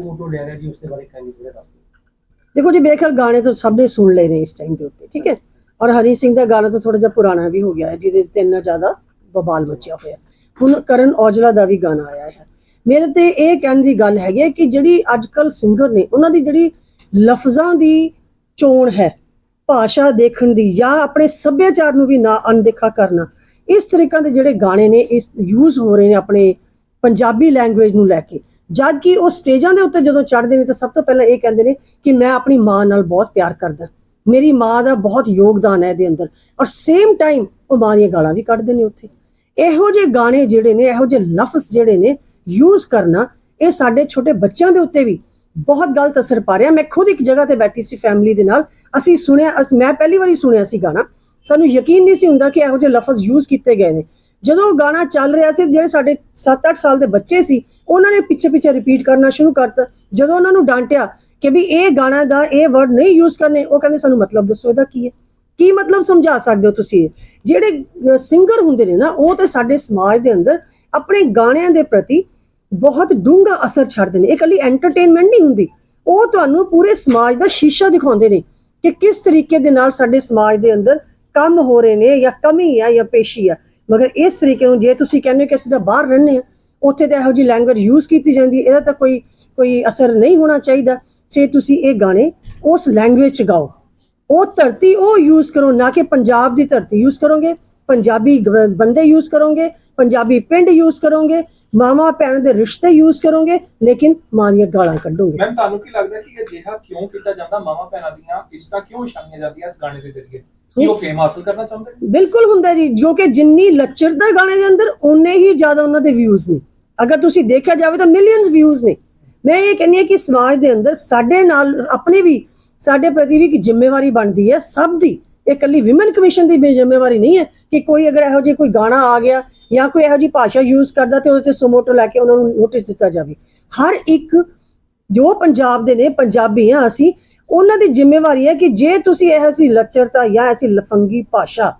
ਤੂੰ ਮੋਟੋ ਲਿਆ ਗਿਆ ਜੀ ਉਸ ਦੇ ਬਾਰੇ ਕਹਿੰਦੀ ਥੋੜਾ ਦੱਸ ਦਿਓ ਦੇਖੋ ਜੀ ਬੇਖਲ ਗਾਣੇ ਤਾਂ ਸਭ ਨੇ ਸੁਣ ਲਏ ਨੇ ਇਸ ਟਾਈਮ ਦੇ ਉੱਤੇ, ਠੀਕ ਹੈ? ਔਰ ਹਰੀ ਸਿੰਘ ਦਾ ਗਾਣਾ ਤਾਂ ਥੋੜਾ ਜਿਹਾ ਪੁਰਾਣਾ ਵੀ ਹੋ ਗਿਆ ਹੈ, ਜਿਹਦੇ ਤੇ ਇੰਨਾ ਜ਼ਿਆਦਾ ਬਵਾਲ ਮਚਿਆ ਹੋਇਆ ਹੁਣ ਕਰਨ ਔਜਲਾ ਦਾ ਵੀ ਗਾਣਾ ਆਇਆ ਹੈ। ਮੇਰੇ ਤੇ ਇਹ ਕਹਿਣ ਦੀ ਗੱਲ ਹੈਗੀ ਹੈ ਕਿ ਜਿਹੜੀ ਅੱਜ ਕੱਲ ਸਿੰਗਰ ਨੇ, ਉਹਨਾਂ ਦੀ ਜਿਹੜੀ ਲਫ਼ਜ਼ਾਂ ਦੀ ਚੋਣ ਹੈ, ਭਾਸ਼ਾ ਦੇਖਣ ਦੀ ਜਾਂ ਆਪਣੇ ਸੱਭਿਆਚਾਰ ਨੂੰ ਵੀ ਨਾ ਅਣਦੇਖਾ ਕਰਨਾ, ਇਸ ਤਰੀਕਾਂ ਦੇ ਜਿਹੜੇ ਗਾਣੇ ਨੇ, ਇਸ ਯੂਜ਼ ਹੋ ਰਹੇ ਨੇ ਆਪਣੇ ਪੰਜਾਬੀ ਲੈਂਗੁਏਜ ਨੂੰ ਲੈ ਕੇ। ਜਦ ਕਿ ਉਹ ਸਟੇਜਾਂ ਦੇ ਉੱਤੇ ਜਦੋਂ ਚੜ੍ਹਦੇ ਨੇ ਤਾਂ ਸਭ ਤੋਂ ਪਹਿਲਾਂ ਇਹ ਕਹਿੰਦੇ ਨੇ ਕਿ ਮੈਂ ਆਪਣੀ ਮਾਂ ਨਾਲ ਬਹੁਤ ਪਿਆਰ ਕਰਦਾ। ਮੇਰੀ ਮਾਂ ਦਾ ਬਹੁਤ ਯੋਗਦਾਨ ਹੈ ਇਹਦੇ ਅੰਦਰ। ਔਰ ਸੇਮ ਟਾਈਮ ਉਹ ਮਾਂ ਦੀਆਂ ਗਾਲਾਂ ਵੀ ਕੱਢਦੇ ਨੇ ਉੱਥੇ। ਇਹੋ ਜਿਹੇ ਗਾਣੇ ਜਿਹੜੇ ਨੇ, ਇਹੋ ਜਿਹੇ ਲਫ਼ਜ਼ ਜਿਹੜੇ ਨੇ ਯੂਜ਼ ਕਰਨਾ, ਇਹ ਸਾਡੇ ਛੋਟੇ ਬੱਚਿਆਂ ਦੇ ਉੱਤੇ ਵੀ ਬਹੁਤ ਗਲਤ ਅਸਰ ਪਾ ਰਿਹਾ। ਮੈਂ ਖੁਦ ਇੱਕ ਜਗ੍ਹਾ ਤੇ ਬੈਠੀ ਸੀ ਫੈਮਿਲੀ ਦੇ ਨਾਲ। ਅਸੀਂ ਸੁਣਿਆ, ਅਸ- ਮੈਂ ਪਹਿਲੀ ਵਾਰੀ ਸੁਣਿਆ ਸੀ ਗਾਣਾ। ਸਾਨੂੰ ਯਕੀਨ ਨਹੀਂ ਸੀ ਹੁੰਦਾ ਕਿ ਇਹੋ ਜਿਹੇ ਲਫ਼ਜ਼ ਯੂਜ਼ ਕੀਤੇ ਗਏ ਨੇ। ਜਦੋਂ ਉਹ ਗਾਣਾ ਚੱਲ ਰਿਹਾ ਸੀ, ਜਿਹੜੇ ਸਾਡੇ 7-8 ਸਾਲ ਦੇ ਬੱਚੇ ਸੀ, ਉਹਨਾਂ ਨੇ ਪਿੱਛੇ ਪਿੱਛੇ ਰਿਪੀਟ ਕਰਨਾ ਸ਼ੁਰੂ ਕਰਤਾ। ਜਦੋਂ ਉਹਨਾਂ ਨੂੰ ਡਾਂਟਿਆ ਕਿ ਵੀ ਇਹ ਗਾਣਾ ਦਾ ਇਹ ਵਰਡ ਨਹੀਂ ਯੂਜ਼ ਕਰਨੇ, ਉਹ ਕਹਿੰਦੇ, ਸਾਨੂੰ ਮਤਲਬ ਦੱਸੋ, ਇਹਦਾ ਕੀ ਹੈ? ਕੀ ਮਤਲਬ ਸਮਝਾ ਸਕਦੇ ਹੋ ਤੁਸੀਂ ਜਿਹੜੇ ਸਿੰਗਰ ਹੁੰਦੇ ਨੇ ਨਾ, ਉਹ ਤੇ ਸਾਡੇ ਸਮਾਜ ਦੇ ਅੰਦਰ ਆਪਣੇ ਗਾਣਿਆਂ ਦੇ ਪ੍ਰਤੀ ਬਹੁਤ ਡੂੰਘਾ ਅਸਰ ਛੱਡਦੇ ਨੇ। ਇਹ ਇਕੱਲੀ ਐਂਟਰਟੇਨਮੈਂਟ ਨਹੀਂ ਹੁੰਦੀ। ਉਹ ਤੁਹਾਨੂੰ ਪੂਰੇ ਸਮਾਜ ਦਾ ਸ਼ੀਸ਼ਾ ਦਿਖਾਉਂਦੇ ਨੇ ਕਿ ਕਿਸ ਤਰੀਕੇ ਦੇ ਨਾਲ ਸਾਡੇ ਸਮਾਜ ਦੇ ਅੰਦਰ ਕੰਮ ਹੋ ਰਹੇ ਨੇ ਜਾਂ ਕਮੀ ਹੈ ਜਾਂ ਪੇਸ਼ੀ ਹੈ ਮਗਰ ਇਸ ਤਰੀਕੇ ਨੂੰ ਜੇ ਤੁਸੀਂ ਕਹਿੰਦੇ ਹੋ ਕਿ ਅਸੀਂ ਤਾਂ ਬਾਹਰ ਰਹਿੰਦੇ ਹਾਂ, ਉੱਥੇ ਤਾਂ ਇਹੋ ਜਿਹੀ ਲੈਂਗੁਏਜ ਯੂਜ਼ ਕੀਤੀ ਜਾਂਦੀ ਇਹਦਾ ਤਾਂ ਕੋਈ ਕੋਈ ਅਸਰ ਨਹੀਂ ਹੋਣਾ ਚਾਹੀਦਾ। ਫਿਰ ਤੁਸੀਂ ਇਹ ਗਾਣੇ ਉਸ ਲੈਂਗੁਏਜ ਚ ਗਾਓ। ਉਹ ਧਰਤੀ ਉਹ ਯੂਜ਼ ਕਰੋ, ਨਾ ਕਿ ਪੰਜਾਬ ਦੀ ਧਰਤੀ ਯੂਜ਼ ਕਰੋਗੇ। ਪੰਜਾਬੀ ਬੰਦੇ ਯੂਜ਼ ਕਰੋਗੇ, ਪੰਜਾਬੀ ਪਿੰਡ ਯੂਜ਼ ਕਰੋਗੇ ਮਾਮਾ ਭੈਣ ਦੇ ਰਿਸ਼ਤੇ ਯੂਜ਼ ਕਰੋਗੇ, ਲੇਕਿਨ ਮਾਂ ਦੀਆਂ ਗਾਲਾਂ ਕੱਢੋਗੇ। ਮੈਮ ਤੁਹਾਨੂੰ ਕੀ ਲੱਗਦਾ ਕਿ ਅਜਿਹਾ ਕਿਉਂ ਕੀਤਾ ਜਾਂਦਾ? ਮਾਵਾ ਭੈਣਾਂ ਦੀਆਂ ਇੱਜ਼ਤਾਂ ਕਿਉਂ ਛਾਈਆਂ ਜਾਂਦੀਆਂ ਇਸ ਗਾਣੇ ਦੇ ਜ਼ਰੀਏ? ਉਹ ਫੇਮ ਹਾਸਲ ਕਰਨਾ ਚਾਹੁੰਦੇ? ਨੇ ਬਿਲਕੁਲ ਹੁੰਦਾ ਜੀ ਜੋ ਕਿ ਜਿੰਨੀ ਲੱਚਰਤਾ ਗਾਣੇ ਦੇ ਅੰਦਰ ਉਨੇ ਹੀ ਜ਼ਿਆਦਾ ਉਹਨਾਂ ਦੇ ਵਿਊਜ਼ ਨੇ। ਅਗਰ ਤੁਸੀਂ ਦੇਖਿਆ ਜਾਵੇ ਤਾਂ ਮਿਲੀਅਨਸ ਵਿਊਜ਼ ਨੇ। ਮੈਂ ਇਹ ਕਹਿੰਦੀ ਹਾਂ ਕਿ ਸਮਾਜ ਦੇ ਅੰਦਰ ਸਾਡੇ ਨਾਲ ਆਪਣੇ ਵੀ ਸਾਡੇ ਪ੍ਰਤੀ ਵੀ ਇੱਕ ਜ਼ਿੰਮੇਵਾਰੀ ਬਣਦੀ ਹੈ। ਸਭ ਦੀ ਇਹ ਇਕੱਲੀ ਵਿਮਨ ਕਮਿਸ਼ਨ ਦੀ ਜ਼ਿੰਮੇਵਾਰੀ ਨਹੀਂ ਹੈ ਕਿ ਕੋਈ ਅਗਰ ਇਹੋ ਜਿਹੀ ਕੋਈ ਗਾਣਾ ਆ ਗਿਆ ਜਾਂ ਕੋਈ ਇਹੋ ਜਿਹੀ ਭਾਸ਼ਾ ਯੂਜ਼ ਕਰਦਾ ਤੇ ਉਹਦੇ ਤੇ ਸੁਮੋਟੋ ਲੈ ਕੇ ਉਹਨਾਂ ਨੂੰ ਨੋਟਿਸ ਦਿੱਤਾ ਜਾਵੇ। ਹਰ ਇੱਕ ਜੋ ਪੰਜਾਬ ਦੇ ਨੇ ਪੰਜਾਬੀ ਆ ਅਸੀਂ ਉਹਨਾਂ ਦੀ ਜ਼ਿੰਮੇਵਾਰੀ ਹੈ ਕਿ ਜੇ ਤੁਸੀਂ ਇਹ ਸੀ ਲੱਚਰਤਾ ਜਾਂ ਐਸੀ ਲਫੰਗੀ ਭਾਸ਼ਾ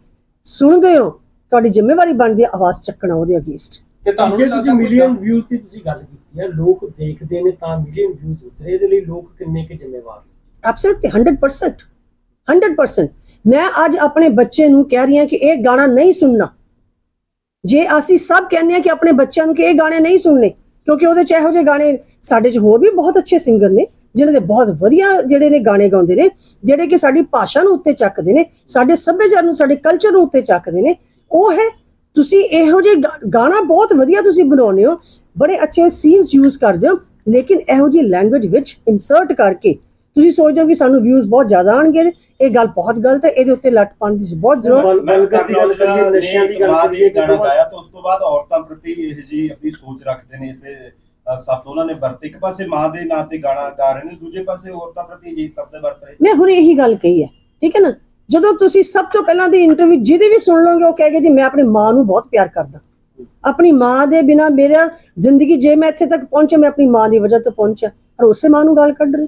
ਸੁਣਦੇ ਹੋ ਤੁਹਾਡੀ ਜ਼ਿੰਮੇਵਾਰੀ ਬਣਦੀ ਹੈ ਆਵਾਜ਼ ਚੱਕਣਾ ਉਹਦੇ ਅਗੇਂਸਟ। ਤੇ ਤੁਹਾਨੂੰ ਜੇ ਨਹੀਂ ਤੁਸੀਂ ਮਿਲੀਅਨ ਵਿਊਜ਼ ਦੀ ਤੁਸੀਂ ਗੱਲ ਕੀਤੀ ਹੈ ਲੋਕ ਦੇਖਦੇ ਨੇ ਤਾਂ ਮਿਲੀਅਨ ਵਿਊਜ਼ ਉਤਰੇ ਇਹਦੇ ਲਈ ਲੋਕ ਕਿੰਨੇ ਕਿ ਜ਼ਿੰਮੇਵਾਰ ਨੇ? ਐਬਸੋਲੂਟਲੀ 100% 100% ਮੈਂ ਅੱਜ ਆਪਣੇ ਬੱਚੇ ਨੂੰ ਕਹਿ ਰਹੀ ਹਾਂ ਕਿ ਇਹ ਗਾਣਾ ਨਹੀਂ ਸੁਣਨਾ। ਜੇ ਅਸੀਂ ਸਭ ਕਹਿੰਦੇ ਹਾਂ ਕਿ ਆਪਣੇ ਬੱਚਿਆਂ ਨੂੰ ਕਿ ਇਹ ਗਾਣੇ ਨਹੀਂ ਸੁਣਨੇ ਕਿਉਂਕਿ ਉਹਦੇ ਚ ਇਹੋ ਜਿਹੇ ਗਾਣੇ ਸਾਡੇ ਚ ਹੋਰ ਵੀ ਬਹੁਤ ਅੱਛੇ ਸਿੰਗਰ ਨੇ ਜਿਨ੍ਹਾਂ ਦੇ ਬਹੁਤ ਵਧੀਆ ਜਿਹੜੇ ਨੇ ਗਾਣੇ ਗਾਉਂਦੇ ਨੇ ਜਿਹੜੇ ਕਿ ਸਾਡੀ ਭਾਸ਼ਾ ਨੂੰ ਉੱਤੇ ਚੱਕਦੇ ਨੇ ਸਾਡੇ ਸੱਭਿਆਚਾਰ ਨੂੰ ਸਾਡੇ ਕਲਚਰ ਨੂੰ ਉੱਤੇ ਚੱਕਦੇ ਨੇ ਉਹ ਹੈ ਤੁਸੀਂ ਇਹੋ ਜਿਹੇ ਗਾ- ਗਾਣਾ ਬਹੁਤ ਵਧੀਆ ਤੁਸੀਂ ਬਣਾਉਂਦੇ ਹੋ ਬੜੇ ਅੱਛੇ ਸੀਨਸ ਯੂਜ਼ ਕਰਦੇ ਹੋ ਲੇਕਿਨ ਇਹੋ ਜਿਹੀ ਲੈਂਗੁਏਜ ਵਿੱਚ ਇਨਸਰਟ ਕਰਕੇ ਤੁਸੀਂ ਸੋਚਦੇ ਹੋ ਕਿ ਸਾਨੂੰ ਵਿਊਜ਼ ਬਹੁਤ ਜ਼ਿਆਦਾ ਆਣਗੇ ਇਹ ਗੱਲ ਬਹੁਤ ਗਲਤ ਹੈ ਇਹਦੇ ਉੱਤੇ ਲੱਟ ਪਾਉਣ ਦੀ ਬਹੁਤ ਜ਼ਰੂਰਤ ਕਰੀਏ ਨਸ਼ਿਆਂ ਦੀ ਗੱਲ ਕਰੀਏ ਗਾਣਾ ਗਾਇਆ ਤਾਂ ਉਸ ਤੋਂ ਬਾਅਦ ਔਰਤਾਂ ਪ੍ਰਤੀ ਇਹ ਜੀ ਆਪਣੀ ਸੋਚ ਰੱਖਦੇ ਨੇ ਇਸੇ ਸ਼ਬਦ ਉਹਨਾਂ ਨੇ ਵਰਤੇ। ਇੱਕ ਪਾਸੇ ਮਾਂ ਦੇ ਨਾਂ ਤੇ ਗਾਣਾ ਗਾ ਰਹੇ ਨੇ, ਦੂਜੇ ਪਾਸੇ ਔਰਤਾਂ ਪ੍ਰਤੀ ਇਹ ਸ਼ਬਦ ਵਰਤ ਰਹੇ ਮੈਂ ਹੁਣ ਇਹੀ ਗੱਲ ਕਹੀ ਹੈ, ਠੀਕ ਹੈ ਨਾ? ਜਦੋਂ ਤੁਸੀਂ ਸਭ ਤੋਂ ਪਹਿਲਾਂ ਦੀ ਇੰਟਰਵਿਊ ਜਿਹਦੀ ਵੀ ਸੁਣ ਲਓਗੇ, ਉਹ ਕਹੇਗਾ ਜੀ, ਮੈਂ ਆਪਣੀ ਮਾਂ ਨੂੰ ਬਹੁਤ ਪਿਆਰ ਕਰਦਾ। ਆਪਣੀ ਮਾਂ ਦੇ ਬਿਨਾ ਮੇਰਾ ਜ਼ਿੰਦਗੀ, ਜੇ ਮੈਂ ਇੱਥੇ ਤੱਕ ਪਹੁੰਚਿਆ, ਮੈਂ ਆਪਣੀ ਮਾਂ ਦੀ ਵਜ੍ਹਾ ਤੋਂ ਪਹੁੰਚਿਆ। ਪਰ ਉਸੇ ਮਾਂ ਨੂੰ ਗਾਲ ਕੱਢ ਰਹੇ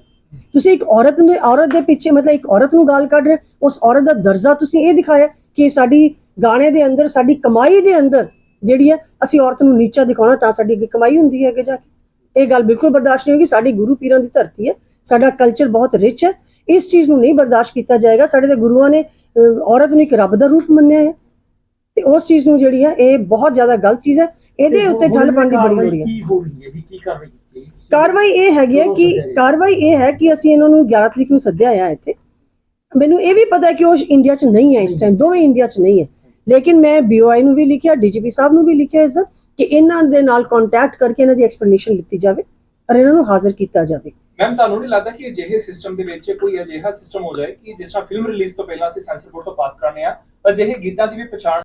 ਤੁਸੀਂ ਇੱਕ ਔਰਤ ਨੂੰ, ਔਰਤ ਦੇ ਪਿੱਛੇ ਮਤਲਬ ਇੱਕ ਔਰਤ ਨੂੰ ਗਾਲ ਕੱਢ ਰਹੇ ਉਸ ਔਰਤ ਦਾ ਦਰਜਾ ਤੁਸੀਂ ਇਹ ਦਿਖਾਇਆ ਕਿ ਸਾਡੀ ਗਾਣੇ ਦੇ ਅੰਦਰ, ਸਾਡੀ ਕਮਾਈ ਦੇ ਅੰਦਰ ਜਿਹੜੀ ਹੈ ਅਸੀਂ ਔਰਤ ਨੂੰ ਨੀਚਾ ਦਿਖਾਉਣਾ ਤਾਂ ਸਾਡੀ ਅੱਗੇ ਕਮਾਈ ਹੁੰਦੀ ਹੈ ਅੱਗੇ ਜਾ ਕੇ। ਇਹ ਗੱਲ ਬਿਲਕੁਲ ਬਰਦਾਸ਼ਤ ਨਹੀਂ ਹੋਗੀ ਸਾਡੀ ਗੁਰੂ ਪੀਰਾਂ ਦੀ ਧਰਤੀ ਹੈ ਸਾਡਾ ਕਲਚਰ ਬਹੁਤ ਰਿਚ ਹੈ। ਇਸ ਚੀਜ਼ ਨੂੰ ਨਹੀਂ ਬਰਦਾਸ਼ਤ ਕੀਤਾ ਜਾਏਗਾ। ਸਾਡੇ ਦੇ ਗੁਰੂਆਂ ਨੇ ਔਰਤ ਨੂੰ ਇੱਕ ਰੱਬ ਦਾ ਰੂਪ ਮੰਨਿਆ ਹੈ। ਤੇ ਉਸ ਚੀਜ਼ ਨੂੰ ਜਿਹੜੀ ਹੈ ਇਹ ਬਹੁਤ ਜ਼ਿਆਦਾ ਗਲਤ ਚੀਜ਼ ਹੈ। ਇਹਦੇ ਉੱਤੇ ਠੱਲ ਪਾਉਣ ਦੀ ਬੜੀ ਲੋੜ ਹੈ। ਕੀ ਹੋ ਰਹੀ ਹੈ ਜੀ? ਕੀ ਕਾਰਵਾਈ ਕੀਤੀ ਹੈ? ਕਾਰਵਾਈ ਇਹ ਹੈਗੀ ਹੈ ਕਿ ਕਾਰਵਾਈ ਇਹ ਹੈ ਕਿ ਅਸੀਂ ਇਹਨਾਂ ਨੂੰ 11 ਤਰੀਕ ਨੂੰ ਸੱਦਿਆ ਆ ਇੱਥੇ। ਮੈਨੂੰ ਇਹ ਵੀ ਪਤਾ ਹੈ ਕਿ ਉਹ ਇੰਡੀਆ 'ਚ ਨਹੀਂ ਹੈ ਇਸ ਟਾਈਮ ਦੋਵੇਂ ਇੰਡੀਆ 'ਚ ਨਹੀਂ ਹੈ। ਲੇਕਿਨ ਮੈਂ ਬੀਓਆਈ ਨੂੰ ਵੀ ਲਿਖਿਆ ਡੀਜੀਪੀ ਸਾਹਿਬ ਨੂੰ ਵੀ ਲਿਖਿਆ ਇਸ ਦਾ ਕਿ ਇਹਨਾਂ ਦੇ ਨਾਲ ਕੰਟੈਕਟ ਕਰਕੇ ਇਹਨਾਂ ਦੀ ਐਕਸਪਲੇਨੇਸ਼ਨ ਲਿੱਤੀ ਜਾਵੇ ਔਰ ਇਹਨਾਂ ਨੂੰ ਹਾਜ਼ਰ ਕੀਤਾ ਜਾਵੇ। ਮੈਮ ਤੁਹਾਨੂੰ ਨਹੀਂ ਲੱਗਦਾ ਕਿ ਅਜਿਹੇ ਸਿਸਟਮ ਦੇ ਵਿੱਚ ਕੋਈ ਅਜਿਹਾ ਸਿਸਟਮ ਹੋ ਜਾਏ ਕਿ ਜਿਸ ਤਰ੍ਹਾਂ ਫਿਲਮ ਰਿਲੀਜ਼ ਤੋਂ ਪਹਿਲਾਂ ਅਸੀਂ ਸੈਂਸਰ ਬੋਰਡ ਤੋਂ ਪਾਸ ਕਰਾਣੇ ਆ ਅਜਿਹੇ ਗੀਤਾਂ ਦੀ ਵੀ ਪਛਾਣ